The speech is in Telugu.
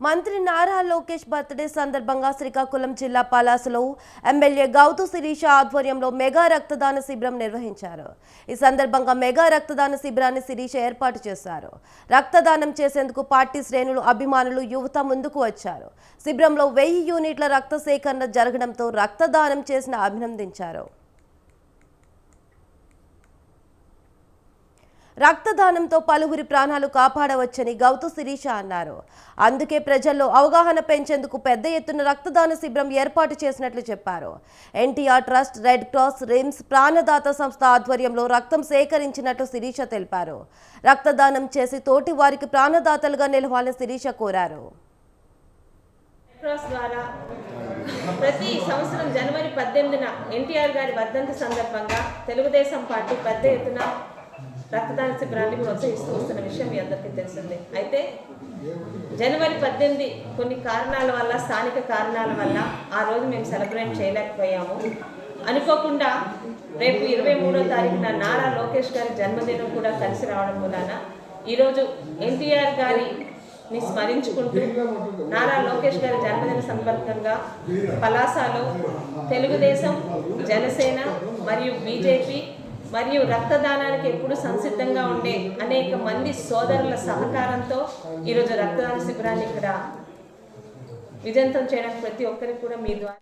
మంత్రి నారా లోకేష్ బర్త్డే సందర్భంగా శ్రీకాకుళం జిల్లా పలాసలో ఎమ్మెల్యే గౌతు శిరీష ఆధ్వర్యంలో మెగా రక్తదాన శిబిరం నిర్వహించారు. ఈ సందర్భంగా మెగా రక్తదాన శిబిరాన్ని శిరీష ఏర్పాటు చేశారు. రక్తదానం చేసేందుకు పార్టీ శ్రేణులు అభిమానులు యువత ముందుకు వచ్చారు. శిబిరంలో వెయ్యి యూనిట్ల రక్త సేకరణ జరగడంతో రక్తదానం చేసిన అభినందించారు. రక్తదానంతో పలువురి ప్రాణాలు కాపాడవచ్చని గౌతు శిరీష అన్నారు. అందుకే ప్రజల్లో అవగాహన పెంచేందుకు పెద్ద ఎత్తున రక్తదాన శిబిరం ఏర్పాటు చేసినట్లు చెప్పారు. NTR trust red cross RIMS Pranadata సంస్థ ఆధ్వర్యంలో రక్తం సేకరించినట్లు శిరీష తెలిపారు. రక్తదానం చేసి తోటి వారికి ప్రాణదాతలుగా నిలవాలని శిరీష కోరారు. క్రాస్ ద్వారా ప్రతి సంవత్సరం జనవరి పద్దెనిమిదిన ఎన్టీఆర్ గారి వర్ధంతి సందర్భంగా తెలుగుదేశం పార్టీ పెద్ద ఎత్తున రక్తదాన శిబిరాన్ని ప్రోత్సహిస్తూ వస్తున్న విషయం మీ అందరికీ తెలిసిందే. అయితే జనవరి పద్దెనిమిది కొన్ని కారణాల వల్ల స్థానిక కారణాల వల్ల ఆ రోజు మేము సెలబ్రేట్ చేయలేకపోయాము. అనుకోకుండా రేపు ఇరవై మూడో తారీఖున నారా లోకేష్ గారి జన్మదినం కూడా కలిసి రావడం వలన ఈరోజు ఎన్టీఆర్ గారిని స్మరించుకుంటూ నారా లోకేష్ గారి జన్మదిన సందర్భంగా పలాసాలో తెలుగుదేశం జనసేన మరియు బీజేపీ మరియు రక్తదానానికి ఎప్పుడు సంసిద్ధంగా ఉండే అనేక మంది సోదరుల సహకారంతో ఈరోజు రక్తదాన శిబిరాన్ని ఇక్కడ విజయంతం చేయడానికి ప్రతి ఒక్కరికి కూడా మీ ద్వారా